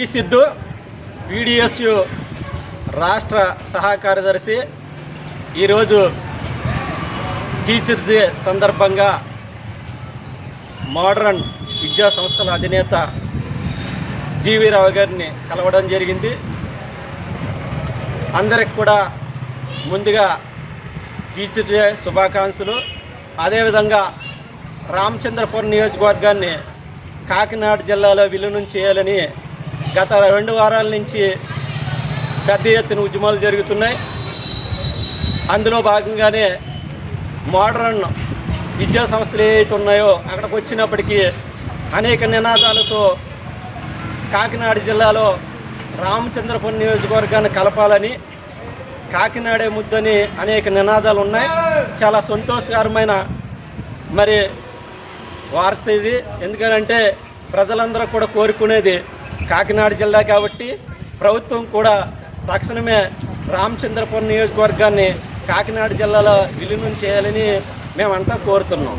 ఈ సిద్ధు వీడిఎస్యు రాష్ట్ర సహా కార్యదర్శి. ఈరోజు టీచర్స్ డే సందర్భంగా మోడర్న్ విద్యా సంస్థల అధినేత జీవి రావు గారిని కలవడం జరిగింది. అందరికి కూడా ముందుగా టీచర్ డే శుభాకాంక్షలు. అదేవిధంగా రామచంద్రపురం నియోజకవర్గాన్ని కాకినాడ జిల్లాలో విలీనం చేయాలని గత రెండు వారాల నుంచి పెద్ద ఎత్తున ఉద్యమాలు జరుగుతున్నాయి. అందులో భాగంగానే మోడర్న్ విద్యా సంస్థలు ఏవైతే ఉన్నాయో అక్కడికి వచ్చినప్పటికీ అనేక నినాదాలతో కాకినాడ జిల్లాలో రామచంద్రపురం నియోజకవర్గాన్ని కలపాలని కాకినాడే ముద్దని అనేక నినాదాలు ఉన్నాయి. చాలా సంతోషకరమైన మరి వార్త ఇది. ఎందుకంటే ప్రజలందరూ కూడా కోరుకునేది కాకినాడ జిల్లా కాబట్టి ప్రభుత్వం కూడా తక్షణమే రామచంద్రపురం నియోజకవర్గాన్ని కాకినాడ జిల్లాలో విలీనం చేయాలని మేమంతా కోరుతున్నాం.